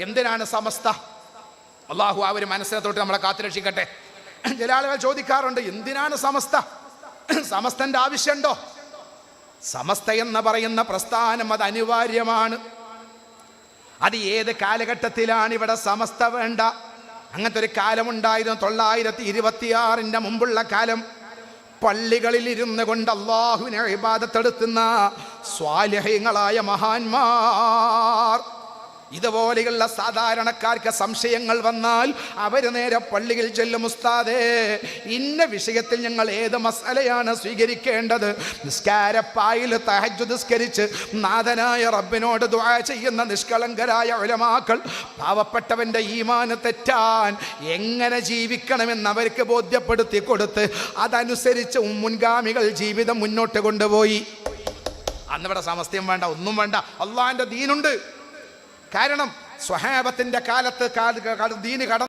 എന്തിനാണ് സമസ്ത? അള്ളാഹു ആ ഒരു മനസ്സിനെ തൊട്ട് നമ്മളെ കാത്തുരക്ഷിക്കട്ടെ. ചില ആളുകൾ ചോദിക്കാറുണ്ട് എന്തിനാണ് സമസ്ത? സമസ്തന്റെ ആവശ്യമുണ്ടോ? സമസ്ത എന്ന് പറയുന്ന പ്രസ്ഥാനം അത് അനിവാര്യമാണ്. അത് ഏത് കാലഘട്ടത്തിലാണ് ഇവിടെ സമസ്ത വേണ്ട? അങ്ങനത്തെ ഒരു കാലമുണ്ടായിരുന്നു തൊള്ളായിരത്തി ഇരുപത്തിയാറിന്റെ മുമ്പുള്ള കാലം. പള്ളികളിൽ ഇരുന്ന് കൊണ്ട് അള്ളാഹുവിനെ ഇബാദത്തെടുത്തുന്ന സ്വാലഹ്യങ്ങളായ മഹാന്മാർ ഇതുപോലെയുള്ള സാധാരണക്കാർക്ക് സംശയങ്ങൾ വന്നാൽ അവർ നേരെ പള്ളിയിൽ ചെല്ലും ഉസ്താദേ ഇന്ന വിഷയത്തിൽ ഞങ്ങൾ ഏത് മസാലയാണ് സ്വീകരിക്കേണ്ടത്? നിസ്കാരപ്പായിൽ തഹജു നിസ്കരിച്ച് നാഥനായ റബ്ബിനോട് ദുആ ചെയ്യുന്ന നിഷ്കളങ്കരായ ഉലമാക്കൾ പാവപ്പെട്ടവന്റെ ഈമാന് തെറ്റാൻ എങ്ങനെ ജീവിക്കണമെന്ന് അവർക്ക് ബോധ്യപ്പെടുത്തി കൊടുത്ത് അതനുസരിച്ച് മുൻഗാമികൾ ജീവിതം മുന്നോട്ട് കൊണ്ടുപോയി. അന്നിവിടെ സമസ്തയും വേണ്ട ഒന്നും വേണ്ട. അള്ളാഹിന്റെ ദീനുണ്ട്. കാരണം സ്വഹാബത്തിന്റെ കാലത്ത് ദീന് കട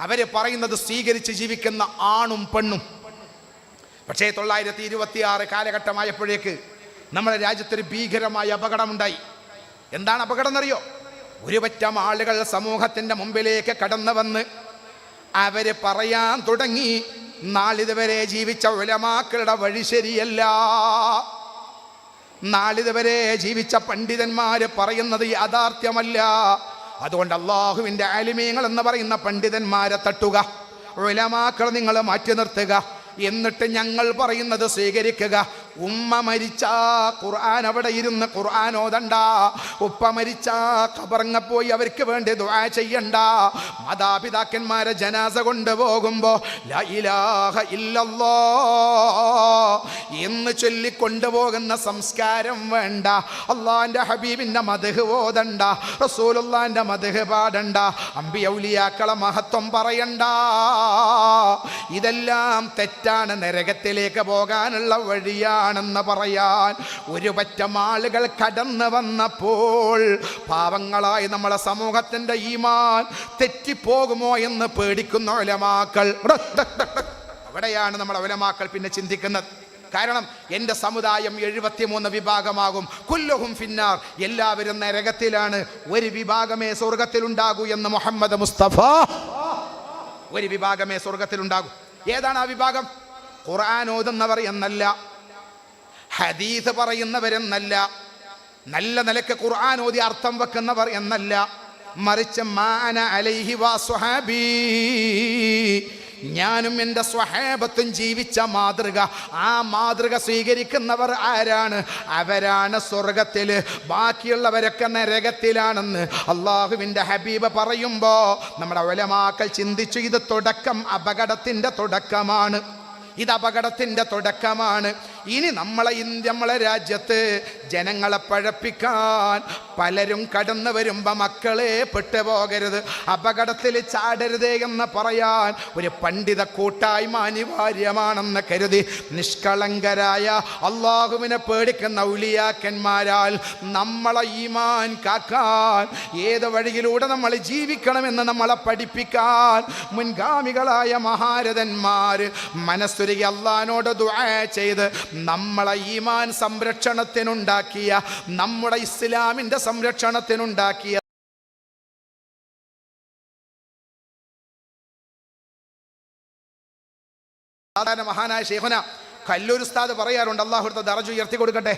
അവർ പറയുന്നത് സ്വീകരിച്ച് ജീവിക്കുന്ന ആണും പെണ്ണും. പക്ഷേ തൊള്ളായിരത്തി ഇരുപത്തി ആറ് കാലഘട്ടമായപ്പോഴേക്ക് നമ്മുടെ രാജ്യത്തൊരു ഭീകരമായ അപകടമുണ്ടായി. എന്താണ് അപകടം എന്നറിയോ ഒരു പറ്റം ആളുകൾ സമൂഹത്തിന്റെ മുമ്പിലേക്ക് കടന്നു വന്ന് അവർ പറയാൻ തുടങ്ങി നാളിതുവരെ ജീവിച്ച ഉലമാക്കളുടെ വഴി ശരിയല്ല. നാളിതുവരെ ജീവിച്ച പണ്ഡിതന്മാര് പറയുന്നത് യാഥാർത്ഥ്യമല്ല. അതുകൊണ്ട് അള്ളാഹുവിന്റെ ആലിമീങ്ങൾ എന്ന് പറയുന്ന പണ്ഡിതന്മാരെ തട്ടുക ഉലമാക്കൾ നിങ്ങൾ മാറ്റി നിർത്തുക എന്നിട്ട് ഞങ്ങൾ പറയുന്നത് സ്വീകരിക്കുക. ഉമ്മ മരിച്ച ഖുർആൻ അവിടെ ഇരുന്ന് ഖുർആൻ ഓതണ്ട. ഉപ്പ മരിച്ച കബറങ്ങപ്പോയി അവർക്ക് വേണ്ടി ദുആ ചെയ്യണ്ട. മാതാപിതാക്കന്മാരെ ജനാസ കൊണ്ടുപോകുമ്പോ എന്ന് ചൊല്ലിക്കൊണ്ടുപോകുന്ന സംസ്കാരം വേണ്ട. അള്ളാന്റെ ഹബീബിന്റെ മധുഹ് ഓതണ്ട. റസൂലുള്ളാന്റെ മധുഹ് പാടണ്ട. അമ്പിയൗലിയാക്കളെ മഹത്വം പറയണ്ട. ഇതെല്ലാം തെറ്റാണ്. നരകത്തിലേക്ക് പോകാനുള്ള വഴിയാണെന്ന് പറയാൻ ഒരു പറ്റം ആളുകൾ കടന്നു വന്നപ്പോൾ പാവങ്ങളായി നമ്മളെ സമൂഹത്തിന്റെ ഈമാൻ തെറ്റിപ്പോകുമോ എന്ന് പേടിക്കുന്ന ഒലമാക്കൾ അവിടെയാണ് നമ്മളെ ഒലമാക്കൾ പിന്നെ ചിന്തിക്കുന്നത്. കാരണം എന്റെ സമുദായം എഴുപത്തിമൂന്ന് വിഭാഗമാകും. കുല്ലുഹും ഫിന്നാർ. എല്ലാവരും നരകത്തിലാണ്. ഒരു വിഭാഗമേ സ്വർഗത്തിലുണ്ടാകൂ എന്ന് മുഹമ്മദ് മുസ്തഫ. ഒരു വിഭാഗമേ സ്വർഗത്തിലുണ്ടാകും. ഏതാണ് ആ വിഭാഗം? ഖുർആൻ ഓതുന്നവർ എന്നല്ല. ഹദീസ് പറയുന്നവരെന്നല്ല. നല്ല നിലയ്ക്ക് ഖുർആൻ ഓതി അർത്ഥം വെക്കുന്നവർ എന്നല്ല. മറിച്ച് മാന അലൈഹി വാ സുഹാബി ഞാനും എന്റെ സ്വഹേബത്തും ജീവിച്ച മാതൃക. ആ മാതൃക സ്വീകരിക്കുന്നവർ ആരാണ്? അവരാണ് സ്വർഗത്തിൽ ബാക്കിയുള്ളവരൊക്കെ നരകത്തിലാണെന്ന് അള്ളാഹുവിന്റെ ഹബീബ് പറയുമ്പോൾ നമ്മുടെ ഒലമാക്കൾ ചിന്തിച്ചു ഇത് തുടക്കം അപകടത്തിന്റെ തുടക്കമാണ്. ഇത് അപകടത്തിന്റെ തുടക്കമാണ്. ഇനി നമ്മളെ ഇന്ത്യ നമ്മളെ രാജ്യത്ത് ജനങ്ങളെ പഴപ്പിക്കാൻ പലരും കടന്നു വരുമ്പോൾ മക്കളെ പെട്ടുപോകരുത്. അപകടത്തിൽ ചാടരുതേ എന്ന് പറയാൻ ഒരു പണ്ഡിത കൂട്ടായ്മ അനിവാര്യമാണെന്ന് കരുതി. നിഷ്കളങ്കരായ അള്ളാഹുവിനെ പേടിക്കുന്ന ഔലിയാക്കന്മാരാൽ നമ്മളെ ഈമാൻ കാക്കാൻ ഏത് വഴിയിലൂടെ നമ്മൾ ജീവിക്കണമെന്ന് നമ്മളെ പഠിപ്പിക്കാൻ മുൻഗാമികളായ മഹാരഥന്മാർ മനസ്സുരുകി അള്ളഹാനോട് ദുആ ചെയ്ത് നമ്മളെ ഈമാൻ സംരക്ഷണത്തിനുണ്ടാക്കിയ നമ്മുടെ ഇസ്ലാമിന്റെ സംരക്ഷണത്തിനുണ്ടാക്കിയ സാധാരണ മഹാനായ കല്ലൂർ ഉസ്താദ് പറയാറുണ്ട് അള്ളാഹുടുത്ത ദറജ് ഉയർത്തി കൊടുക്കട്ടെ.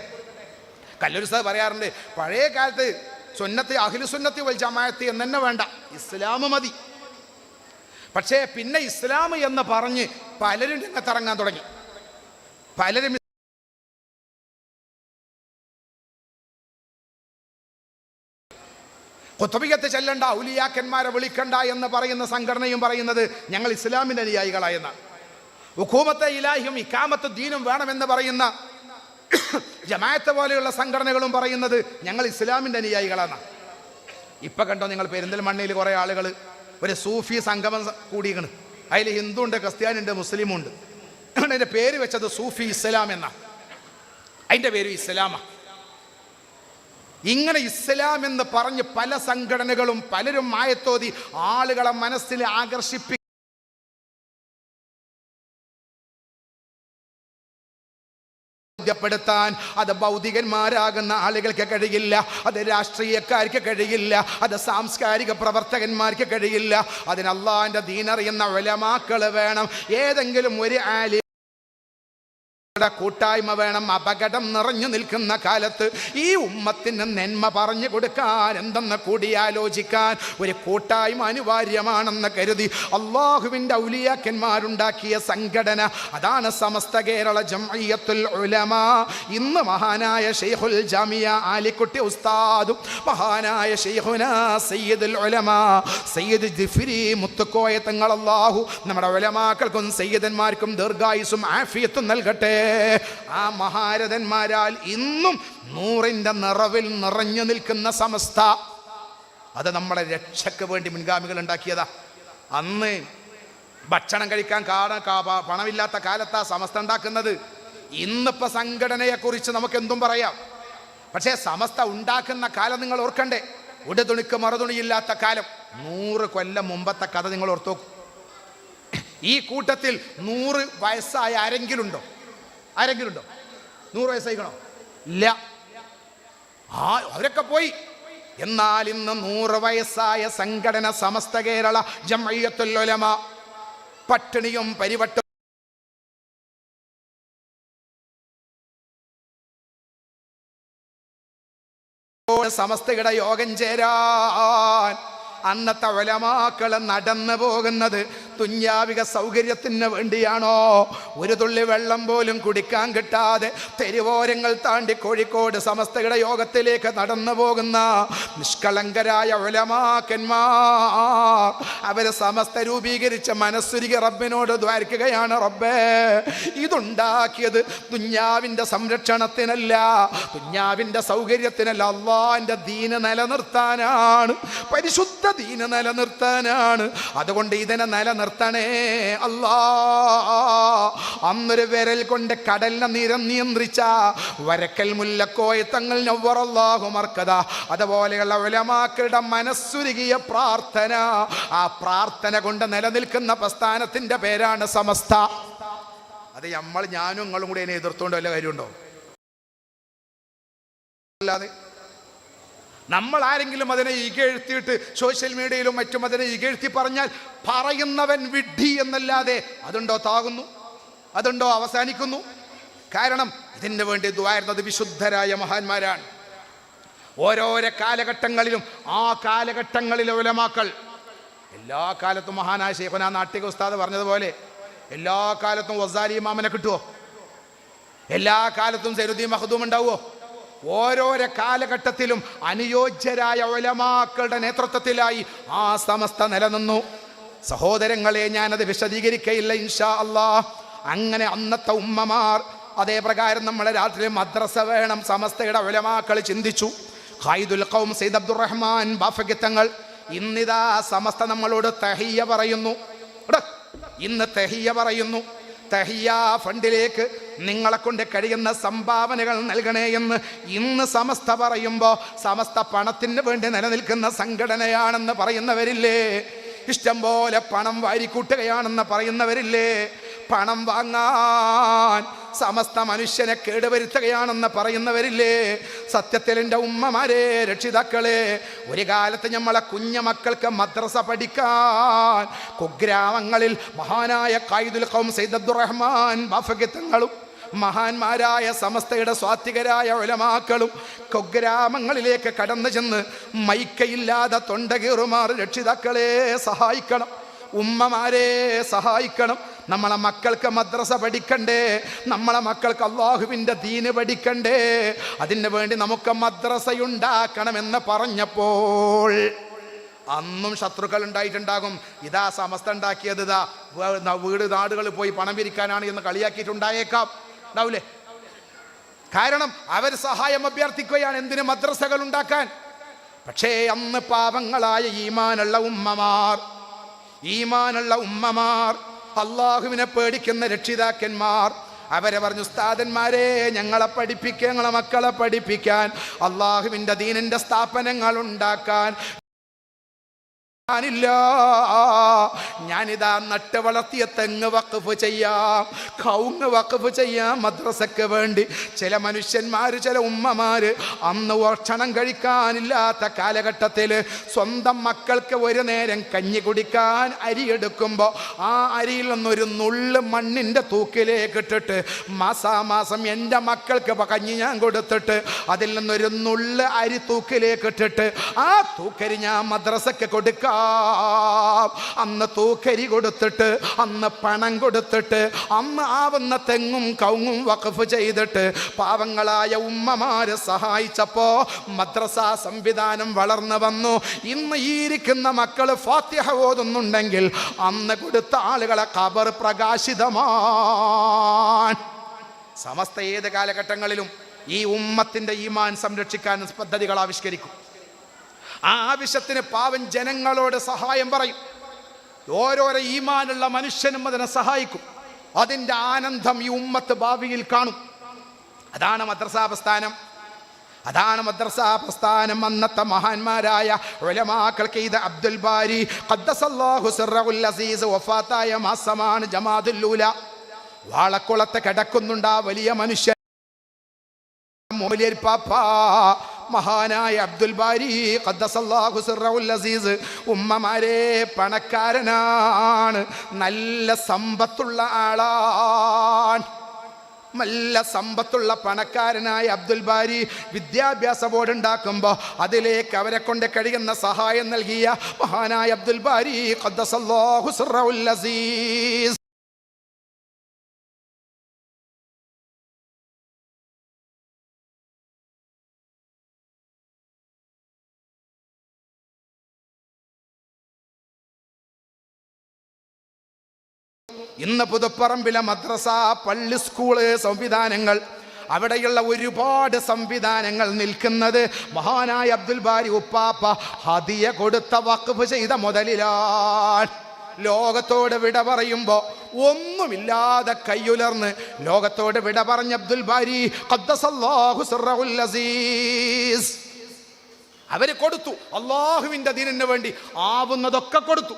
കല്ലൂർ ഉസ്താദ് പറയാറുണ്ട് പഴയ കാലത്ത് സുന്നത്തി അഖിലു സുന്നത്തി വൽ ജമാഅത്തി എന്ന് തന്നെ വേണ്ട ഇസ്ലാം മതി. പക്ഷേ പിന്നെ ഇസ്ലാം എന്ന് പറഞ്ഞ് പലരും രംഗത്തിറങ്ങാൻ തുടങ്ങി. പലരും കുത്തബിയത്ത് ചെല്ലണ്ട ഔലിയാക്കന്മാരെ വിളിക്കണ്ട എന്ന് പറയുന്ന സംഘടനയും പറയുന്നത് ഞങ്ങൾ ഇസ്ലാമിന്റെ അനുയായികളായെന്നാണ്. ഹുക്കൂമത്തെ ഇലാഹിയും ഇക്കാമത്ത് ദീനും വേണമെന്ന് പറയുന്ന ജമാഅത്ത് പോലെയുള്ള സംഘടനകളും പറയുന്നത് ഞങ്ങൾ ഇസ്ലാമിന്റെ അനുയായികളാണ്. ഇപ്പം കണ്ടോ നിങ്ങൾ പെരിന്തൽമണ്ണയിൽ കുറേ ആളുകൾ ഒരു സൂഫി സംഗമം കൂടിയാണ് അതിൽ ഹിന്ദു ഉണ്ട് ക്രിസ്ത്യാനിയുണ്ട് മുസ്ലിമുണ്ട്. അതിന്റെ പേര് വെച്ചത് സൂഫി ഇസ്ലാം എന്നാണ്. അതിന്റെ പേര് ഇസ്ലാമാണ് ഇങ്ങനെ ഇസ്ലാം എന്ന് പറഞ്ഞ് പല സംഘടനകളും പലരും മായത്തോതി ആളുകളെ മനസ്സിൽ ആകർഷിപ്പി ബോധ്യപ്പെടുത്താൻ അത് ഭൗതികന്മാരാകുന്ന ആളുകൾക്ക് കഴിയില്ല അത് രാഷ്ട്രീയക്കാർക്ക് കഴിയില്ല അത് സാംസ്കാരിക പ്രവർത്തകന്മാർക്ക് കഴിയില്ല. അതിന് ദീനറിയുന്ന വിലമാക്കൾ വേണം. ഏതെങ്കിലും ഒരു ആലി ടെ കൂട്ടായ്മ വേണം. അപകടം നിറഞ്ഞു നിൽക്കുന്ന കാലത്ത് ഈ ഉമ്മത്തിന് നന്മ പറഞ്ഞു കൊടുക്കാൻ എന്തെന്ന് കൂടിയാലോചിക്കാൻ ഒരു കൂട്ടായ്മ അനിവാര്യമാണെന്ന് കരുതി അള്ളാഹുവിന്റെ ഔലിയാക്കന്മാരുണ്ടാക്കിയ സംഘടന അതാണ് സമസ്ത കേരള ജംഇയ്യത്തുൽ ഉലമ. ഇന്ന് മഹാനായ ഷെയ്ഖുൽ ജാമിയ ആലിക്കുട്ടി ഉസ്താദും മഹാനായ ഷെയ്ഖുന സയ്യിദുൽ ഉലമ. സയ്യിദ് ജിഫിരി മുത്തുക്കോയ തങ്ങൾ അള്ളാഹു നമ്മുടെ ഉലമാക്കൾക്കും സയ്യിദന്മാർക്കും ദീർഘായുസും ആഫിയത്തും നൽകട്ടെ. ആ മഹാരഥന്മാരാൽ ഇന്നും നൂറിന്റെ നിറവിൽ നിറഞ്ഞു നിൽക്കുന്ന സമസ്ത. അത് നമ്മളെ രക്ഷയ്ക്ക് വേണ്ടി മുൻഗാമികൾ ഉണ്ടാക്കിയതാ. അന്ന് ഭക്ഷണം കഴിക്കാൻ കാണ പണമില്ലാത്ത കാലത്താ സമസ്ത ഉണ്ടാക്കുന്നത്. ഇന്നിപ്പോൾ സംഘടനയെക്കുറിച്ച് നമുക്ക് എന്തും പറയാം. പക്ഷേ സമസ്ത ഉണ്ടാക്കുന്ന കാലം നിങ്ങൾ ഓർക്കണ്ടേ? ഉടുതുണിക്ക് മറുതുണിയില്ലാത്ത കാലം. നൂറ് കൊല്ലം മുമ്പത്തെ കഥ നിങ്ങൾ ഓർത്തോക്കും. ഈ കൂട്ടത്തിൽ നൂറ് വയസ്സായ ആരെങ്കിലും ഉണ്ടോ? ആരെങ്കിലും ഉണ്ടോ? നൂറ് വയസ്സായിക്കണോ? ഇല്ല. ആ അവരൊക്കെ പോയി. എന്നാൽ ഇന്ന് നൂറ് വയസ്സായ സംഘടന സമസ്ത കേരള ജമയ്യത്തുല്ലമ പട്ടിണിയും പരിവട്ട സമസ്തയുടെ യോഗം ചേരാൻ അന്നത്തെ ഒലമാക്കൾ നടന്നു പോകുന്നത് തുഞ്ഞാവിക സൗകര്യത്തിന് വേണ്ടിയാണോ? ഒരു തുള്ളി വെള്ളം പോലും കുടിക്കാൻ കിട്ടാതെ തെരുവോരങ്ങൾ താണ്ടി കോഴിക്കോട് സമസ്തയുടെ യോഗത്തിലേക്ക് നടന്നു പോകുന്ന നിഷ്കളങ്കരായ ഒലമാക്കന്മാർ അവരെ സമസ്ത രൂപീകരിച്ച മനസ്സുരുകി റബ്ബിനോട് ദ്വാരിക്കുകയാണ് റബ്ബേ. ഇതുണ്ടാക്കിയത് തുഞ്ഞാവിന്റെ സംരക്ഷണത്തിനല്ല തുഞ്ഞാവിന്റെ സൗകര്യത്തിനല്ല. അള്ളാന്റെ ദീന് നിലനിർത്താനാണ്. പരിശുദ്ധ ദീന് നിലനിർത്താനാണ്. അതുകൊണ്ട് ഇതിനെ നിലനിർത്തണേ അല്ലാ. അന്നൊരു വിരൽ കൊണ്ട് കടലിനെ നിരം നിയന്ത്രിച്ച വരക്കൽ മുല്ലക്കോയ തങ്ങൾ നവ്വറല്ലാഹു മർക്കത അതുപോലെയുള്ള ഉലമാക്കളുടെ മനസ്സുരുകിയ പ്രാർത്ഥന. ആ പ്രാർത്ഥന കൊണ്ട് നിലനിൽക്കുന്ന പ്രസ്ഥാനത്തിന്റെ പേരാണ് സമസ്ത. അത് നമ്മൾ ഞാനും നിങ്ങളും കൂടി എന്നെ എതിർത്തുകൊണ്ട് വല്ല കാര്യമുണ്ടോ? അല്ലാതെ നമ്മൾ ആരെങ്കിലും അതിനെ ഇകഴ്ത്തിയിട്ട് സോഷ്യൽ മീഡിയയിലും മറ്റും അതിനെ ഇകഴ്ത്തി പറഞ്ഞാൽ പറയുന്നവൻ വിഡ്ഢി എന്നല്ലാതെ അതുണ്ടോ താകുന്നു? അതുണ്ടോ അവസാനിക്കുന്നു? കാരണം ഇതിന് വേണ്ടി ദ്വാരുന്നത് വിശുദ്ധരായ മഹാന്മാരാണ്. ഓരോരോ കാലഘട്ടങ്ങളിലും ആ കാലഘട്ടങ്ങളിലെ ഉലമാക്കൾ എല്ലാ കാലത്തും മഹാനായ ശേഖന നാട്ടിക ഉസ്താദ് പറഞ്ഞതുപോലെ എല്ലാ കാലത്തും വസാലി മാമനെ കിട്ടുമോ എല്ലാ കാലത്തും സൈനുദ്ദീൻ മഹദൂം ഉണ്ടാവുമോ ഓരോരോ കാലഘട്ടത്തിലും അനുയോജ്യരായ ഒലമാക്കളുടെ നേതൃത്വത്തിലായി ആ സമസ്ത നിലനിന്നു. സഹോദരങ്ങളെ ഞാനത് വിശദീകരിക്കയില്ല ഇൻഷാ അല്ലാ അങ്ങനെ അന്നത്തെ ഉമ്മമാർ അതേപ്രകാരം നമ്മളെ രാത്രി മദ്രസ വേണം സമസ്തയുടെ ഒലമാക്കൾ ചിന്തിച്ചു. ഖൈദുൽ ഖൗം സയ്യിദ് അബ്ദുറഹ്മാൻ ബാഫഗിത്തങ്ങൾ. ഇന്നിതാ സമസ്ത നമ്മളോട് തഹിയ പറയുന്നു. ഇന്ന് തെഹിയ പറയുന്നു. തഹിയ ഫണ്ടിലേക്ക് നിങ്ങളെ കൊണ്ട് കഴിയുന്ന സംഭാവനകൾ നൽകണേ എന്ന് ഇന്ന് സമസ്ത പറയുമ്പോൾ സമസ്ത പണത്തിന് വേണ്ടി നിലനിൽക്കുന്ന സംഘടനയാണെന്ന് പറയുന്നവരില്ലേ? ഇഷ്ടം പോലെ പണം വാരിക്കൂട്ടുകയാണെന്ന് പറയുന്നവരില്ലേ? പണം വാങ്ങാൻ സമസ്ത മനുഷ്യനെ കേടുവരുത്തുകയാണെന്ന് പറയുന്നവരില്ലേ? സത്യത്തിൽ എന്റെ ഉമ്മമാരെ രക്ഷിതാക്കളെ ഒരു കാലത്ത് നമ്മളെ കുഞ്ഞമക്കൾക്ക് മദ്രസ പഠിക്കാൻ കുഗ്രാമങ്ങളിൽ മഹാനായ കായിദുൽ ഖൗം സയ്യിദ് അബ്ദുറഹ്മാൻ ബാഫഗിത്തങ്ങളും മഹാന്മാരായ സമസ്തയുടെ സ്വാത്വികരായ ഒലമാക്കളും കുഗ്രാമങ്ങളിലേക്ക് കടന്നു ചെന്ന് മൈക്കയില്ലാതെ തൊണ്ടകീറുമാർ രക്ഷിതാക്കളെ സഹായിക്കണം ഉമ്മമാരെ സഹായിക്കണം. നമ്മളെ മക്കൾക്ക് മദ്രസ പഠിക്കണ്ടേ? നമ്മളെ മക്കൾക്ക് അള്ളാഹുവിന്റെ ദീന് പഠിക്കണ്ടേ? അതിന് വേണ്ടി നമുക്ക് മദ്രസയുണ്ടാക്കണമെന്ന് പറഞ്ഞപ്പോൾ അന്നും ശത്രുക്കൾ ഉണ്ടായിട്ടുണ്ടാകും ഇതാ സമസ്ത ഉണ്ടാക്കിയത് ഇതാ. വീട് നാടുകൾ പോയി പണം പിരിക്കാനാണ് എന്ന് കളിയാക്കിയിട്ടുണ്ടായേക്കാം. ഉണ്ടാവൂലേ? കാരണം അവർ സഹായം അഭ്യർത്ഥിക്കുകയാണ് എന്തിന് മദ്രസകൾ ഉണ്ടാക്കാൻ? പക്ഷേ അന്ന് പാവങ്ങളായ ഈമാനുള്ള ഉമ്മമാർ ഈമാനുള്ള ഉമ്മമാർ അള്ളാഹുവിനെ പേടിക്കുന്ന രക്ഷിതാക്കന്മാർ. അവരെ പറഞ്ഞു ഉസ്താദന്മാരെ ഞങ്ങളെ പഠിപ്പിക്കുക ഞങ്ങളെ മക്കളെ പഠിപ്പിക്കാൻ. അള്ളാഹുവിന്റെ ദീനിന്റെ സ്ഥാപനങ്ങൾ ഉണ്ടാക്കാൻ. ാനില്ല ഞാനിതാ നട്ട് വളർത്തിയ തെങ്ങ് വക്കഫ് ചെയ്യാം. കൗങ്ങ് വക്കഫ് ചെയ്യാം മദ്രസക്ക് വേണ്ടി. ചില മനുഷ്യന്മാർ ചില ഉമ്മമാര് അന്ന് ഭക്ഷണം കഴിക്കാനില്ലാത്ത കാലഘട്ടത്തിൽ സ്വന്തം മക്കൾക്ക് ഒരു നേരം കഞ്ഞി കുടിക്കാൻ അരി എടുക്കുമ്പോൾ ആ അരിയിൽ നിന്നൊരു നുള്ള് മണ്ണിന്റെ തൂക്കിലേക്ക് ഇട്ടിട്ട് മാസാമാസം എന്റെ മക്കൾക്ക് കഞ്ഞി ഞാൻ കൊടുത്തിട്ട് അതിൽ നിന്നൊരു നുള്ള് അരി തൂക്കിലേക്ക് ഇട്ടിട്ട് ആ തൂക്കരി ഞാൻ മദ്രസക്ക് കൊടുക്കാം അന്ന് തൂക്കരി കൊടുത്തിട്ട് അന്ന് പണം കൊടുത്തിട്ട് അന്ന് ആവുന്ന തെങ്ങും കൗങ്ങും വഖഫ് ചെയ്തിട്ട് പാവങ്ങളായ ഉമ്മമാരെ സഹായിച്ചപ്പോ മദ്രസ സംവിധാനം വളർന്നു വന്നു. ഇന്ന് ഈരിക്കുന്ന മക്കൾ ഫാത്തിഹ ഓതുന്നുണ്ടെങ്കിൽ അന്ന് കൊടുത്ത ആളുകളെ കബർ പ്രകാശിതമാണ് സമസ്ത ഏത് കാലഘട്ടങ്ങളിലും ഈ ഉമ്മത്തിന്റെ ഈമാൻ സംരക്ഷിക്കാൻ പദ്ധതികൾ ആവിഷ്കരിക്കും. ആ ആവശ്യത്തിന് പാവൻ ജനങ്ങളോട് സഹായം പറയും. ഓരോരോ ഈമാനുള്ള മനുഷ്യനും അതിനെ സഹായിക്കും. അതിന്റെ ആനന്ദം ഈ ഉമ്മത്ത് ഭാവിയിൽ കാണും. അതാണ് മദ്രസാ പ്രസ്ഥാനം. അതാണ് മദ്രസാ പ്രസ്ഥാനം. അന്നത്തെ മഹാന്മാരായ ഒലമാക്കൾക്ക് ഇത് അബ്ദുൽ ബാരി അസീസ് വഫാത്തായ മാസമാണ് ജമാദുല്ലൂല വാളക്കുളത്ത് കിടക്കുന്നുണ്ട് ആ വലിയ മനുഷ്യൻ. മോലിയർ പാപ്പ മഹാനായ അബ്ദുൽ ബാരി അസീസ് ഉമ്മമാരെ പണക്കാരനാണ്. നല്ല സമ്പത്തുള്ള ആളാണ്. നല്ല സമ്പത്തുള്ള പണക്കാരനായ അബ്ദുൽ ബാരി വിദ്യാഭ്യാസ ബോർഡ് ഉണ്ടാക്കുമ്പോൾ അതിലേക്ക് അവരെ കൊണ്ട് കഴിയുന്ന സഹായം നൽകിയ മഹാനായ അബ്ദുൽ ബാരി അസീസ്. ഇന്ന് പുതുപ്പറമ്പിലെ മദ്രസ പള്ളി സ്കൂൾ സംവിധാനങ്ങൾ. അവിടെയുള്ള ഒരുപാട് സംവിധാനങ്ങൾ നിൽക്കുന്നത് മഹാനായ അബ്ദുൽ ബാരി ഉപ്പാപ്പ ഹതിയ കൊടുത്ത വഖഫ് ചെയ്ത മുതലിലാണ്. ലോകത്തോട് വിട പറയുമ്പോൾ ഒന്നുമില്ലാതെ കയ്യുലർന്ന് ലോകത്തോട് വിട പറഞ്ഞ അബ്ദുൽ ബാരി അവർ കൊടുത്തു. അള്ളാഹുവിന്റെ ദിനു വേണ്ടി ആവുന്നതൊക്കെ കൊടുത്തു.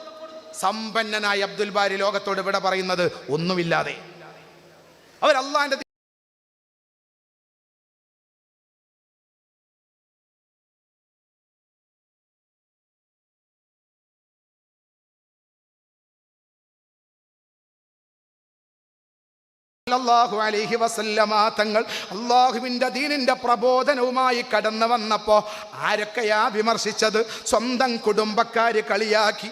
സമ്പന്നനായ അബ്ദുൽ ബാരി ലോകത്തോട് ഇവിടെ പറയുന്നത് ഒന്നുമില്ലാതെ. അള്ളാഹിന്റെ അലിഹി അലൈഹി വസല്ലമ തങ്ങൾ അള്ളാഹുവിന്റെ ദീനിന്റെ പ്രബോധനവുമായി കടന്നു വന്നപ്പോൾ ആരൊക്കെയാ വിമർശിച്ചത്? സ്വന്തം കുടുംബക്കാർ കളിയാക്കി.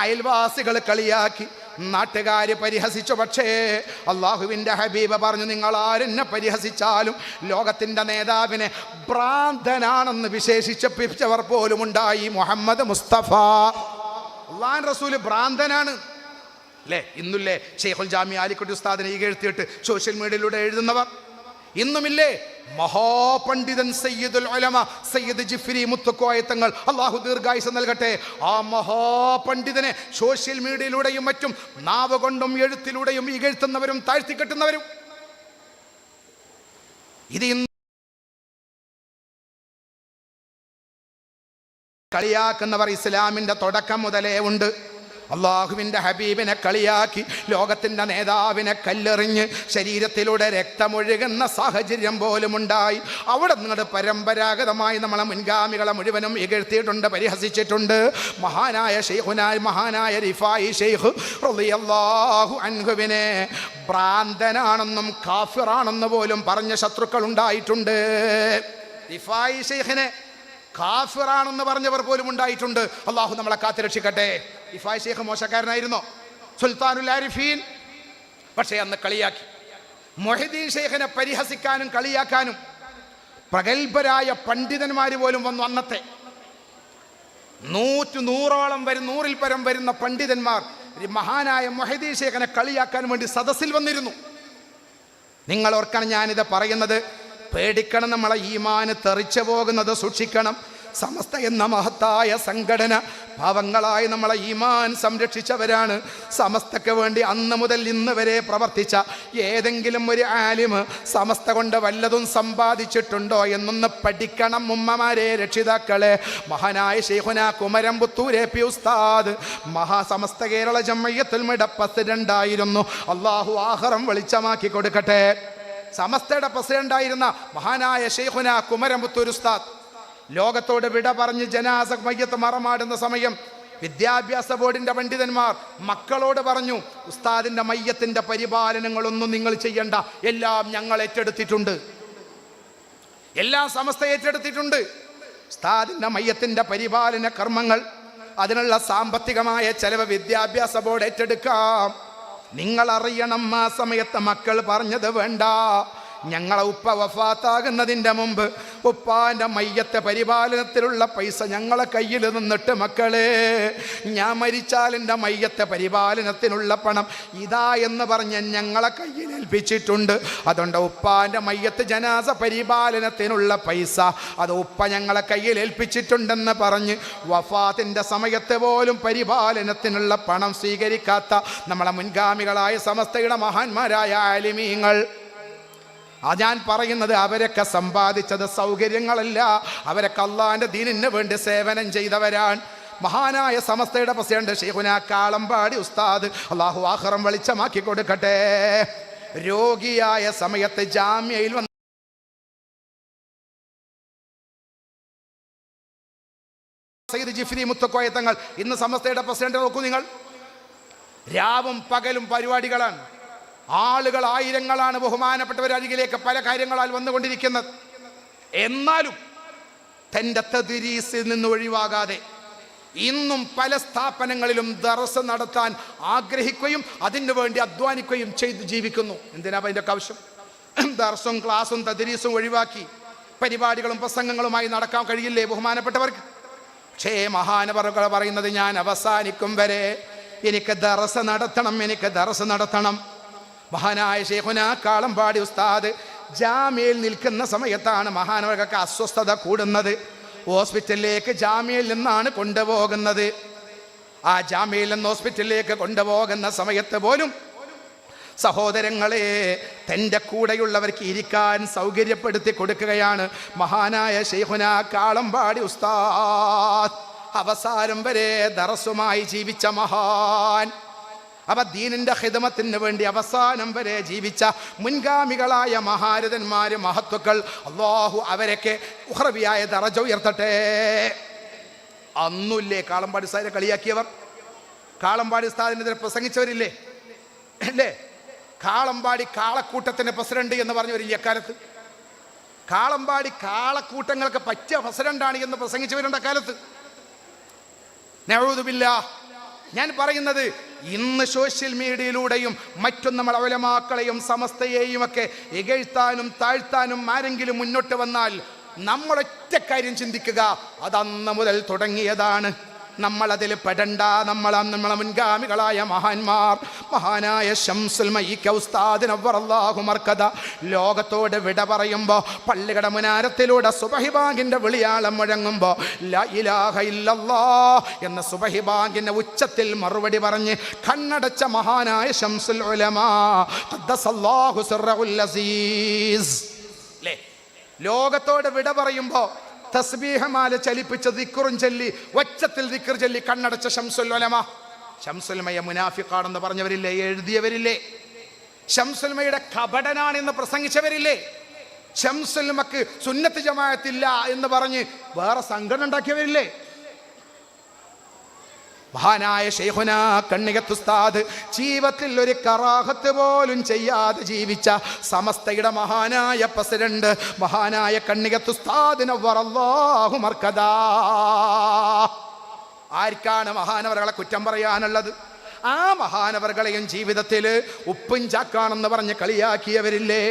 അയൽവാസികൾ കളിയാക്കി. നാട്ടുകാർ പരിഹസിച്ചു. പക്ഷേ അള്ളാഹുവിന്റെ ഹബീബ് പറഞ്ഞു നിങ്ങൾ ആരെന്നെ പരിഹസിച്ചാലും ലോകത്തിന്റെ നേതാവിനെ ഭ്രാന്തനാണെന്ന് വിശേഷിച്ചപ്പിച്ചവർ പോലും ഉണ്ടായി മുഹമ്മദ് മുസ്തഫ. അള്ളാൻ റസൂൽ ഭ്രാന്തനാണ്. അല്ലേ ഇന്നില്ലേ? ഷെയ്ഖുൽ ജാമി ആലിക്കുട്ടി ഉസ്താദിനെ ഈ എഴുത്തിയിട്ട് സോഷ്യൽ മീഡിയയിലൂടെ എഴുതുന്നവർ. ഇന്നുമില്ലേ മഹാപണ്ഡിതൻ സയ്യിദുൽ ഉലമ സയ്യിദ് ജിഫ്രി മുത്തുക്കോയത്തങ്ങൾ അള്ളാഹു ദീർഘായുസ് നൽകട്ടെ. ആ മഹാപണ്ഡിതനെ സോഷ്യൽ മീഡിയയിലൂടെയും മറ്റും നാവ് കൊണ്ടും എഴുത്തിലൂടെയും ഇകഴ്ത്തുന്നവരും താഴ്ത്തിക്കെട്ടുന്നവരും ഇത് ഇന്ന് കളിയാക്കുന്നവർ ഇസ്ലാമിന്റെ തുടക്കം മുതലേ ഉണ്ട്. അള്ളാഹുവിന്റെ ഹബീബിനെ കളിയാക്കി ലോകത്തിന്റെ നേതാവിനെ കല്ലെറിഞ്ഞ് ശരീരത്തിലൂടെ രക്തമൊഴുകുന്ന സാഹചര്യം പോലും ഉണ്ടായി. അവിടെ നിങ്ങളുടെ പരമ്പരാഗതമായി നമ്മളെ മുൻഗാമികളെ മുഴുവനും ഇകഴ്ത്തിയിട്ടുണ്ട് പരിഹസിച്ചിട്ടുണ്ട്. മഹാനായ ഷെയ്ഖുനായ മഹാനായ റിഫായി ഷെയ്ഖ് റളിയല്ലാഹു അൻഹുവിനെ ഭ്രാന്തനാണെന്നും കാഫിറാണെന്ന് പോലും പറഞ്ഞ ശത്രുക്കൾ ഉണ്ടായിട്ടുണ്ട്. റിഫായി ഷെയ്ഖിനെ കാഫിറാണെന്ന് പറഞ്ഞവർ പോലും ഉണ്ടായിട്ടുണ്ട്. അള്ളാഹു നമ്മളെ കാത്തുരക്ഷിക്കട്ടെ ഇഫായ് ഷേഖ് മോശക്കാരനായിരുന്നോ. സുൽത്താനുൽ ആരിഫീൻ. പക്ഷേ അന്ന് കളിയാക്കി. മൊഹിദ്ദീൻ ഷേഖിനെ പരിഹസിക്കാനും കളിയാക്കാനും പ്രഗത്ഭരായ പണ്ഡിതന്മാർ പോലും വന്നു അന്നത്തെ. നൂറ്റു നൂറോളം വരും നൂറിൽ പരം വരുന്ന പണ്ഡിതന്മാർ മഹാനായ മൊഹദീൻ ഷേഖിനെ കളിയാക്കാൻ വേണ്ടി സദസ്സിൽ വന്നിരുന്നു. നിങ്ങൾ ഓർക്കണം ഞാനിത് പറയുന്നത്. പേടിക്കണം നമ്മളെ ഈമാന് തെറിച്ചു പോകുന്നത് സൂക്ഷിക്കണം. സമസ്ത എന്ന മഹത്തായ സംഘടന പാവങ്ങളായി നമ്മളെ ഈമാൻ സംരക്ഷിച്ചവരാണ്. സമസ്തക്ക് വേണ്ടി അന്ന് മുതൽ ഇന്ന് വരെ പ്രവർത്തിച്ച ഏതെങ്കിലും ഒരു ആലിമ് സമസ്ത കൊണ്ട് വല്ലതും സമ്പാദിച്ചിട്ടുണ്ടോ എന്നൊന്ന് പഠിക്കണം ഉമ്മമാരെ രക്ഷിതാക്കളെ. മഹാനായ ഷെയ്ഹുന കുമരം പുത്തൂരെ പി ഉസ്താദ്. മഹാസമസ്ത കേരള ജമ്മയ്യത്തിൽ മിട പ്രസിഡന്റായിരുന്നു അള്ളാഹു ആഹറം വെളിച്ചമാക്കി കൊടുക്കട്ടെ. സമസ്തയുടെ പ്രസിഡന്റായിരുന്ന മഹാനായ ഷെയ്ഖുന കുമരമുത്തുരുസ്താദ് ലോകത്തോട് വിട പറഞ്ഞ് ജനാസ മയ്യത്ത് മറമാടുന്ന സമയം വിദ്യാഭ്യാസ ബോർഡിന്റെ പണ്ഡിതന്മാർ മക്കളോട് പറഞ്ഞു ഉസ്താദിന്റെ മയ്യത്തിന്റെ പരിപാലനങ്ങളൊന്നും നിങ്ങൾ ചെയ്യണ്ട എല്ലാം ഞങ്ങൾ ഏറ്റെടുത്തിട്ടുണ്ട്. എല്ലാം സമസ്ത ഏറ്റെടുത്തിട്ടുണ്ട്. ഉസ്താദിന്റെ മയ്യത്തിന്റെ പരിപാലന കർമ്മങ്ങൾ അതിനുള്ള സാമ്പത്തികമായ ചെലവ് വിദ്യാഭ്യാസ ബോർഡ് ഏറ്റെടുക്കാം. നിങ്ങൾ അറിയണം ആ സമയത്ത് മക്കൾ പറഞ്ഞത് വേണ്ട. ഞങ്ങളെ ഉപ്പ വഫാത്താകുന്നതിന്റെ മുമ്പ് ഉപ്പാന്റെ മയ്യത്തെ പരിപാലനത്തിലുള്ള പൈസ ഞങ്ങളെ കയ്യിൽ നിന്നിട്ട് മക്കളെ ഞാൻ മരിച്ചാൽ എന്റെ മയ്യത്തെ പരിപാലനത്തിനുള്ള പണം ഇതാ എന്ന് പറഞ്ഞ് ഞങ്ങളെ കയ്യിൽ ഏൽപ്പിച്ചിട്ടുണ്ട്. അതുകൊണ്ട് ഉപ്പാന്റെ മയ്യത്ത് ജനാസ പരിപാലനത്തിനുള്ള പൈസ അത് ഉപ്പ ഞങ്ങളെ കയ്യിൽ ഏൽപ്പിച്ചിട്ടുണ്ടെന്ന് പറഞ്ഞ് വഫാത്തിന്റെ സമയത്ത് പോലും പരിപാലനത്തിനുള്ള പണം സ്വീകരിക്കാത്ത നമ്മളെ മുൻഗാമികളായ സമസ്തയുടെ മഹാന്മാരായ ആലിമീങ്ങൾ ആ ഞാൻ പറയുന്നത് അവരൊക്കെ സമ്പാദിച്ചത് സൗകര്യങ്ങളല്ല. അവരൊക്കെ അള്ളാന്റെ ദീനിന് വേണ്ടി സേവനം ചെയ്തവരാണ്. മഹാനായ സമസ്തയുടെ പ്രസിഡന്റ് ഷെയ്ഖുന കാളമ്പാടി ഉസ്താദ് അള്ളാഹു ആഹ്റം വെളിച്ചമാക്കി കൊടുക്കട്ടെ. രോഗിയായ സമയത്ത് ജാമ്യയിൽ വന്ന സയ്യിദ് ജിഫ്രി മുത്തക്കോയത്തങ്ങൾ. ഇന്ന് സമസ്തയുടെ പ്രസിഡന്റ് നോക്കൂ നിങ്ങൾ. രാവും പകലും പരിപാടികളാണ്. ആളുകൾ ആയിരങ്ങളാണ് ബഹുമാനപ്പെട്ടവർ അരികിലേക്ക് പല കാര്യങ്ങളാൽ വന്നുകൊണ്ടിരിക്കുന്നത്. എന്നാലും തന്റെ തദ്രീസിൽ നിന്ന് ഒഴിവാകാതെ ഇന്നും പല സ്ഥാപനങ്ങളിലും ദറസ് നടത്താൻ ആഗ്രഹിക്കുകയും അതിനു വേണ്ടി അധ്വാനിക്കുകയും ചെയ്ത് ജീവിക്കുന്നു. എന്തിനാ അതിന്റെ ആവശ്യം? ദർസും ക്ലാസും തദ്രീസും ഒഴിവാക്കി പരിപാടികളും പ്രസംഗങ്ങളുമായി നടക്കാൻ കഴിയില്ലേ ബഹുമാനപ്പെട്ടവർക്ക്? പക്ഷേ മഹാനവറുകൾ പറയുന്നത് ഞാൻ അവസാനിക്കും വരെ എനിക്ക് ദറസ് നടത്തണം എനിക്ക് ദറസ് നടത്തണം. മഹാനായ ശേഖുന കാളമ്പാടി ഉസ്താദ്. ജാമ്യയിൽ നിൽക്കുന്ന സമയത്താണ് മഹാനവർക്കൊക്കെ അസ്വസ്ഥത കൂടുന്നത്. ഹോസ്പിറ്റലിലേക്ക് ജാമ്യയിൽ നിന്നാണ് കൊണ്ടുപോകുന്നത്. ആ ജാമ്യയിൽ നിന്ന് ഹോസ്പിറ്റലിലേക്ക് കൊണ്ടുപോകുന്ന സമയത്ത് പോലും സഹോദരങ്ങളെ തന്റെ കൂടെയുള്ളവർക്ക് ഇരിക്കാൻ സൗകര്യപ്പെടുത്തി കൊടുക്കുകയാണ് മഹാനായ ഷെയ്ഖുന കാളമ്പാടി ഉസ്താദ്. അവസാനം വരെ ദറസുമായി ജീവിച്ച മഹാൻ. അവ ദീനിന്റെ ഹിതമത്തിന് വേണ്ടി അവസാനം വരെ ജീവിച്ച മുൻഗാമികളായ മഹാരഥന്മാര് മഹത്വക്കൾ. അള്ളാഹു അവരൊക്കെ ഉഹ്രവിയായ ദറജ ഉയർത്തട്ടെ. അന്നുല്ലേ കാളമ്പാടി സാറിനെ കളിയാക്കിയവർ? കാളമ്പാടി സ്ഥാനത്തിനെതിരെ പ്രസംഗിച്ചവരില്ലേ? അല്ലേ? കാളമ്പാടി കാളക്കൂട്ടത്തിന്റെ പ്രസിഡന്റ് എന്ന് പറഞ്ഞവരില്ലേ അക്കാലത്ത് കാളമ്പാടി കാളക്കൂട്ടങ്ങൾക്ക് പറ്റിയ പ്രസിഡന്റാണ് എന്ന് പ്രസംഗിച്ചവരുണ്ട് അക്കാലത്ത്. ഞാൻ പറയുന്നത് ഇന്ന് സോഷ്യൽ മീഡിയയിലൂടെയും മറ്റും നമ്മൾ അവലമാക്കളെയും സമസ്തയെയും ഒക്കെ ഇകഴ്ത്താനും താഴ്ത്താനും ആരെങ്കിലും മുന്നോട്ട് വന്നാൽ നമ്മളൊറ്റ കാര്യം ചിന്തിക്കുക അതന്ന് മുതൽ തുടങ്ങിയതാണ്. നമ്മളതിൽ പെടണ്ട. നമ്മൾ നമ്മളെ മുൻഗാമികളായ മഹാന്മാർ. മഹാനായ ഷംസുൽ മർക്കത ലോകത്തോട് വിട പറയുമ്പോൾ പള്ളികളുടെ മുനാരത്തിലൂടെ സുബഹിബാഗിന്റെ വിളിയാളം മുഴങ്ങുമ്പോൾ ഇല്ലല്ലാ എന്ന സുബഹിബാഗിന്റെ ഉച്ചത്തിൽ മറുപടി പറഞ്ഞ് കണ്ണടച്ച മഹാനായ ഷംസുൽ ഉലമാ ലോകത്തോട് വിട പറയുമ്പോൾ തസ്ബീഹമാല ചലിപ്പിച്ച ദിക്കുറും ചൊല്ലി ഒച്ചത്തിൽ ദിക്കർ ചൊല്ലി കണ്ണടച്ച ഷംസുല്ലമ ഷംസുൽമയ മുനാഫിക്കാണെന്ന് പറഞ്ഞവരില്ലേ? എഴുതിയവരില്ലേ? ഷംസുൽമയുടെ കപടനാണെന്ന് പ്രസംഗിച്ചവരില്ലേ? ഷംസുൽമക്ക് സുന്നത്ത് ജമായത്തില്ല എന്ന് പറഞ്ഞ് വേറെ സംഘടന ഉണ്ടാക്കിയവരില്ലേ? മഹാനായ ഷെയ്ഖുന കണ്ണികത്തുസ്താദ് ജീവിതത്തിൽ ഒരു കറാഹത്ത് പോലും ചെയ്യാതെ ജീവിച്ച സമസ്തയുടെ മഹാനായ പ്രസിഡന്റ് മഹാനായ കണ്ണികത്തുസ്താദിനെ വറല്ലാഹു ആർക്കാണ് മഹാനവരകളെ കുറ്റം പറയാനുള്ളത്? ആ മഹാനവറുകളെയും ജീവിതത്തിൽ ഉപ്പും ചാക്കാണെന്ന് പറഞ്ഞ് കളിയാക്കിയവരില്ലേ?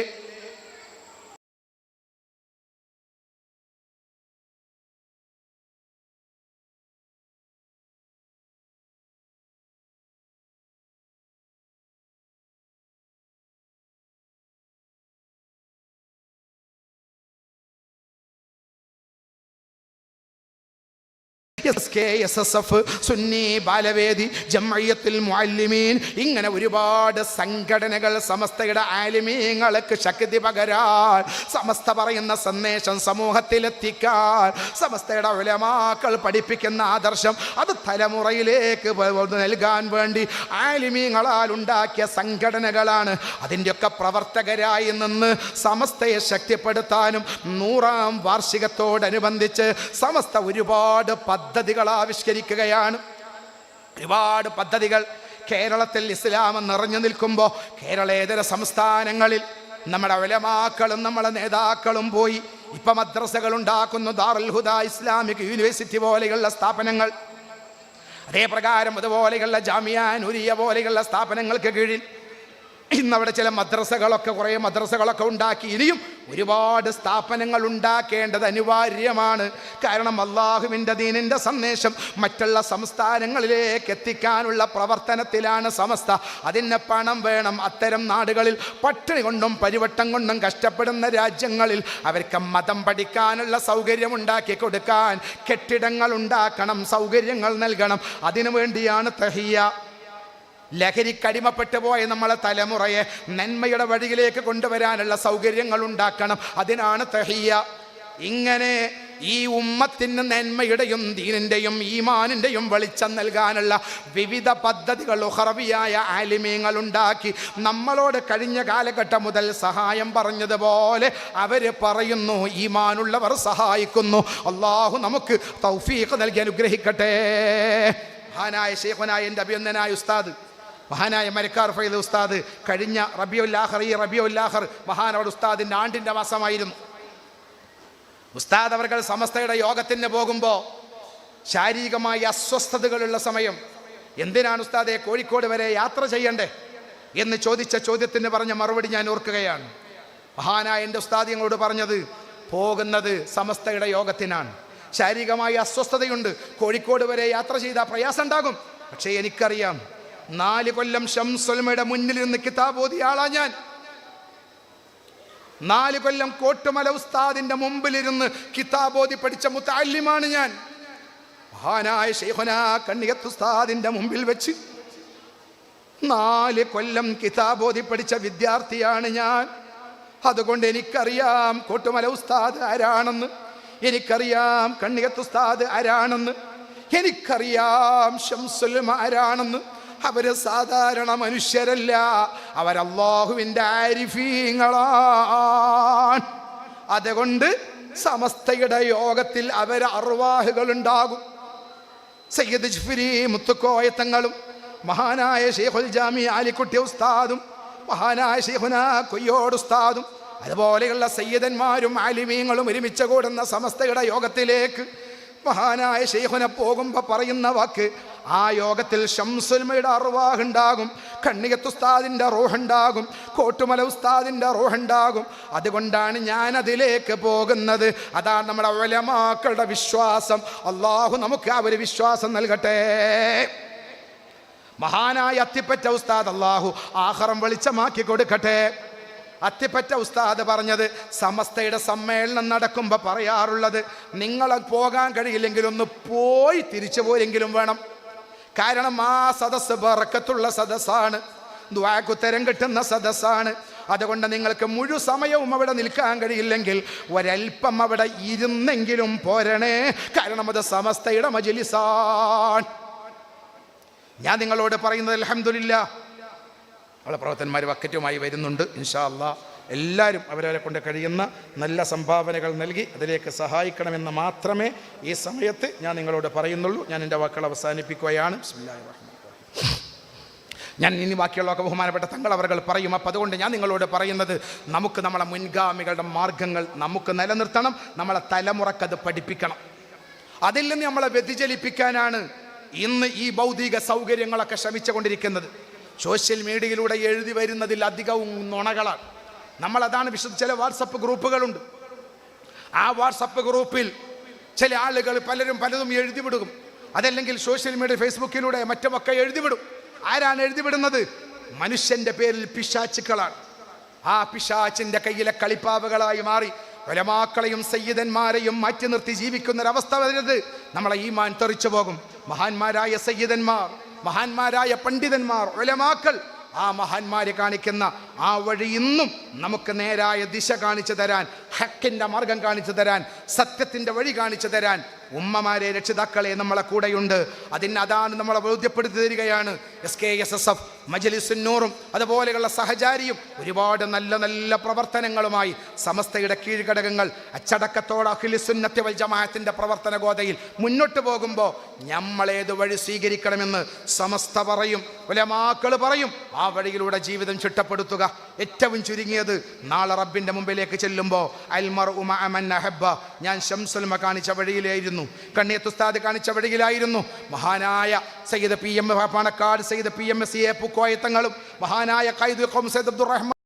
S K S S F Sunni Balavedi ജമ്മയ്യത്തിൽ മുഅല്ലിമീൻ. ഇങ്ങനെ ഒരുപാട് സംഘടനകൾ സമസ്തയുടെ ആലിമീങ്ങൾക്ക് ശക്തി പകരാൻ സമസ്ത പറയുന്ന സന്ദേശം സമൂഹത്തിലെത്തിക്കാൻ സമസ്തയുടെ ഉലമാക്കൾ പഠിപ്പിക്കുന്ന ആദർശം അത് തലമുറയിലേക്ക് നൽകാൻ വേണ്ടി ആലിമീങ്ങളാൽ ഉണ്ടാക്കിയ സംഘടനകളാണ്. അതിന്റെയൊക്കെ പ്രവർത്തകരായി നിന്ന് സമസ്തയെ ശക്തിപ്പെടുത്താനും നൂറാം വാർഷികത്തോടനുബന്ധിച്ച് സമസ്ത ഒരുപാട് പദ്ധതികൾ ആവിഷ്കരിക്കുകയാണ്. ഒരുപാട് പദ്ധതികൾ കേരളത്തിൽ ഇസ്ലാം നിറഞ്ഞു നിൽക്കുമ്പോൾ കേരളേതര സംസ്ഥാനങ്ങളിൽ നമ്മുടെ ഉലമാക്കളും നമ്മളെ നേതാക്കളും പോയി. ഇപ്പം മദ്രസകൾ ഉണ്ടാക്കുന്നു ദാറുൽ ഹുദ ഇസ്ലാമിക് യൂണിവേഴ്സിറ്റി പോലെയുള്ള സ്ഥാപനങ്ങൾ. അതേ പ്രകാരം അതുപോലെയുള്ള ജാമിയാനുരിയ പോലെയുള്ള സ്ഥാപനങ്ങൾക്ക് കീഴിൽ ഇന്നവിടെ ചില മദ്രസകളൊക്കെ കുറേ മദ്രസകളൊക്കെ ഉണ്ടാക്കി. ഇനിയും ഒരുപാട് സ്ഥാപനങ്ങൾ ഉണ്ടാക്കേണ്ടത് അനിവാര്യമാണ്. കാരണം അള്ളാഹുവിന്റെ ദീനിന്റെ സന്ദേശം മറ്റുള്ള സംസ്ഥാനങ്ങളിലേക്ക് എത്തിക്കാനുള്ള പ്രവർത്തനത്തിലാണ് സമസ്ത. അതിന് പണം വേണം. അത്തരം നാടുകളിൽ പട്ടിണി കൊണ്ടും പരിവട്ടം കൊണ്ടും കഷ്ടപ്പെടുന്ന രാജ്യങ്ങളിൽ അവർക്ക് മതം പഠിക്കാനുള്ള സൗകര്യം ഉണ്ടാക്കി കൊടുക്കാൻ കെട്ടിടങ്ങൾ ഉണ്ടാക്കണം സൗകര്യങ്ങൾ നൽകണം. അതിനു വേണ്ടിയാണ് തഹിയ ലഹരിക്കടിമപ്പെട്ടു പോയ നമ്മളെ തലമുറയെ നന്മയുടെ വഴിയിലേക്ക് കൊണ്ടുവരാനുള്ള സൗകര്യങ്ങൾ ഉണ്ടാക്കണം. അതിനാണ് തഹിയ ഇങ്ങനെ ഈ ഉമ്മത്തിന് നന്മയുടെയും ദീനിന്റെയും ഈമാനിന്റെയും വെളിച്ചം നൽകാനുള്ള വിവിധ പദ്ധതികൾ ഉഹറവിയായ ആലിമീങ്ങൾ ഉണ്ടാക്കി. നമ്മളോട് കഴിഞ്ഞ കാലഘട്ടം മുതൽ സഹായം പറഞ്ഞതുപോലെ അവർ പറയുന്നു ഈമാനുള്ളവർ സഹായിക്കുന്നു. അള്ളാഹു നമുക്ക് തൗഫീഖ് നൽകി അനുഗ്രഹിക്കട്ടെ. മഹാനായ ശേഖനായ എന്റെ അഭിനന്ദനായ ഉസ്താദ്. മഹാനായ മരക്കാർ ഫൈദ് ഉസ്താദ് കഴിഞ്ഞ റബിയുല്ലാഹർ ഈ റബിയുല്ലാഹർ മഹാനോട് ഉസ്താദിന്റെ ആണ്ടിന്റെ മാസമായിരുന്നു. ഉസ്താദ് അവർകൾ സമസ്തയുടെ യോഗത്തിന് പോകുമ്പോൾ ശാരീരികമായി അസ്വസ്ഥതകളുള്ള സമയം എന്തിനാണ് ഉസ്താദെ കോഴിക്കോട് വരെ യാത്ര ചെയ്യണ്ടേ എന്ന് ചോദിച്ച ചോദ്യത്തിന് പറഞ്ഞ മറുപടി ഞാൻ ഓർക്കുകയാണ്. മഹാനായ എന്റെ ഉസ്താദ് ഞങ്ങളോട് പറഞ്ഞത് പോകുന്നത് സമസ്തയുടെ യോഗത്തിനാണ്. ശാരീരികമായി അസ്വസ്ഥതയുണ്ട്. കോഴിക്കോട് വരെ യാത്ര ചെയ്താൽ പ്രയാസം ഉണ്ടാകും പക്ഷേ എനിക്കറിയാം നാല് കൊല്ലം ഷംസുൽമയുടെ മുന്നിൽ നിന്ന് കിതാബ് ഓതിയ ആളാ ഞാൻ. നാല് കൊല്ലം കോട്ടുമല ഉസ്താദിന്റെ മുമ്പിലിരുന്ന് കിതാബ് ഓതി പഠിച്ച മുത്താലിമാണ് ഞാൻ. മഹാനായ ഷെയ്ഖുന കണ്ണിയത്ത് ഉസ്താദിന്റെ മുമ്പിൽ വെച്ച് നാല് കൊല്ലം കിതാബോധി പഠിച്ച വിദ്യാർത്ഥിയാണ് ഞാൻ. അതുകൊണ്ട് എനിക്കറിയാം കോട്ടുമല ഉസ്താദ് ആരാണെന്ന്. എനിക്കറിയാം കണ്ണിയത്ത് ഉസ്താദ് ആരാണെന്ന്. എനിക്കറിയാം ഷംസുൽമ ആരാണെന്ന്. അവർ സാധാരണ മനുഷ്യരല്ല. അവരല്ലാഹുവിന്റെ ആരിഫീങ്ങളാണ്. അതുകൊണ്ട് സമസ്തയുടെ യോഗത്തിൽ അവർ ഉണ്ടാകും സയ്യദ് ജിഫിരി മുത്തുക്കോയത്തങ്ങളും മഹാനായ ഷെയ്ഖുൽ ജാമി ആലിക്കുട്ടി ഉസ്താദും മഹാനായ ഷെയ്ഖുന കൊയ്യോട് ഉസ്താദും അതുപോലെയുള്ള സയ്യിദന്മാരും ആലിമീങ്ങളും ഒരുമിച്ച് കൂടുന്ന സമസ്തയുടെ യോഗത്തിലേക്ക് മഹാനായ ശൈഹുനെ പോകുമ്പോൾ പറയുന്ന വാക്ക് ആ യോഗത്തിൽ ഷംസുൽമയുടെ അറുവാഹുണ്ടാകും കണ്ണികത്ത് ഉസ്താദിന്റെ റോഹുണ്ടാകും കോട്ടുമല ഉസ്താദിന്റെ റോഹുണ്ടാകും അതുകൊണ്ടാണ് ഞാൻ അതിലേക്ക് പോകുന്നത്. അതാണ് നമ്മുടെ ഒലമാക്കളുടെ വിശ്വാസം. അള്ളാഹു നമുക്ക് ആ ഒരു വിശ്വാസം നൽകട്ടെ. മഹാനായ അത്തിപ്പറ്റ ഉസ്താദ് അള്ളാഹു ആഹാരം വെളിച്ചമാക്കി കൊടുക്കട്ടെ. അത്തിപ്പറ്റ ഉസ്താദ് പറഞ്ഞത് സമസ്തയുടെ സമ്മേളനം നടക്കുമ്പോൾ പറയാറുള്ളത് നിങ്ങൾ പോകാൻ കഴിയില്ലെങ്കിൽ ഒന്ന് പോയി തിരിച്ചു പോയെങ്കിലും വേണം. കാരണം ആ സദസ്സ് ബറക്കത്തുള്ള സദസ്സാണ്. ദ്വാക്കുത്തരം കിട്ടുന്ന സദസ്സാണ്. അതുകൊണ്ട് നിങ്ങൾക്ക് മുഴു സമയവും അവിടെ നിൽക്കാൻ കഴിയില്ലെങ്കിൽ ഒരൽപ്പം അവിടെ ഇരുന്നെങ്കിലും പോരണേ. കാരണം അത് സമസ്തയുടെ മജിലിസാണ്. ഞാൻ നിങ്ങളോട് പറയുന്നത് അലഹമില്ല അവളെ പ്രവർത്തന്മാർ വക്കറ്റുമായി വരുന്നുണ്ട്. ഇൻഷാ അല്ലാ എല്ലാവരും അവരവരെ കൊണ്ട് കഴിയുന്ന നല്ല സംഭാവനകൾ നൽകി അതിലേക്ക് സഹായിക്കണമെന്ന് മാത്രമേ ഈ സമയത്ത് ഞാൻ നിങ്ങളോട് പറയുന്നുള്ളൂ. ഞാൻ എന്റെ വാക്കുകൾ അവസാനിപ്പിക്കുകയാണ്. ഞാൻ ഇനി ബാക്കിയുള്ളതൊക്കെ ബഹുമാനപ്പെട്ട തങ്ങൾ അവർ പറയും. അപ്പം അതുകൊണ്ട് ഞാൻ നിങ്ങളോട് പറയുന്നത് നമുക്ക് നമ്മളെ മുൻഗാമികളുടെ മാർഗങ്ങൾ നമുക്ക് നിലനിർത്തണം. നമ്മളെ തലമുറക്കത് പഠിപ്പിക്കണം. അതിൽ നിന്ന് നമ്മളെ വ്യതിചലിപ്പിക്കാനാണ് ഇന്ന് ഈ ഭൗതിക സൗകര്യങ്ങളൊക്കെ ശ്രമിച്ചുകൊണ്ടിരിക്കുന്നത്. സോഷ്യൽ മീഡിയയിലൂടെ എഴുതി വരുന്നതിൽ അധികവും നുണകളാണ്. നമ്മളതാണ് വിശുദ്ധ ചില വാട്സപ്പ് ഗ്രൂപ്പുകളുണ്ട്. ആ വാട്സപ്പ് ഗ്രൂപ്പിൽ ചില ആളുകൾ പലരും പലതും എഴുതി വിടും. അതല്ലെങ്കിൽ സോഷ്യൽ മീഡിയ ഫേസ്ബുക്കിലൂടെ മറ്റുമൊക്കെ എഴുതി വിടും. ആരാണ് എഴുതി വിടുന്നത്? മനുഷ്യന്റെ പേരിൽ പിശാച്ചുക്കളാണ് ആ പിശാച്ചിന്റെ കയ്യിലെ കളിപ്പാവുകളായി മാറി ഒലമാക്കളെയും സയ്യിദന്മാരെയും മാറ്റി നിർത്തി ജീവിക്കുന്ന ഒരവസ്ഥ വരരുത്. നമ്മളെ മാൻ തെറിച്ചു പോകും. മഹാന്മാരായ സയ്യിദന്മാർ. മഹാന്മാരായ പണ്ഡിതന്മാർ ഒലമാക്കൾ ആ മഹാന്മാരെ കാണിക്കുന്ന ആ വഴി ഇന്നും നമുക്ക് നേരായ ദിശ കാണിച്ചു തരാൻ ഹക്കിന്റെ മാർഗം കാണിച്ചു തരാൻ സത്യത്തിന്റെ വഴി കാണിച്ചു തരാൻ ഉമ്മമാരെ രക്ഷിതാക്കളെ നമ്മളെ കൂടെയുണ്ട്. അതിന് അതാണ് നമ്മളെ ബോധ്യപ്പെടുത്തി തരികയാണ് S K S S F മജലിസുന്നൂറും അതുപോലെയുള്ള സഹചാരിയും ഒരുപാട് നല്ല നല്ല പ്രവർത്തനങ്ങളുമായി സമസ്തയുടെ കീഴ്ഘടകങ്ങൾ അച്ചടക്കത്തോടെ അഖിലിസുന്നത്തി വൽ പ്രവർത്തന ഗോതയിൽ മുന്നോട്ട് പോകുമ്പോൾ നമ്മളേത് വഴി സ്വീകരിക്കണമെന്ന് സമസ്ത പറയും. ഉലമാക്കൾ പറയും ആ വഴിയിലൂടെ ജീവിതം ചിട്ടപ്പെടുത്തുക. ഏറ്റവും ചുരുങ്ങിയത് നാളെ റബ്ബിന്റെ മുമ്പിലേക്ക് ചെല്ലുമ്പോൾ അൽമർ ഉമ അമൻ അഹബ ഞാൻ ഷംസുൽമ കാണിച്ച വഴിയിലായിരുന്നു. കണ്ണിയത്തുസ്താദ് കാണിച്ച വഴിയിലായിരുന്നു മഹാനായ Sayyid P M Panakkad Sayyid P M S A പൂക്കോയത്തങ്ങളും മഹാനായ കൈദ് അബ്ദുറഹ്മാൻ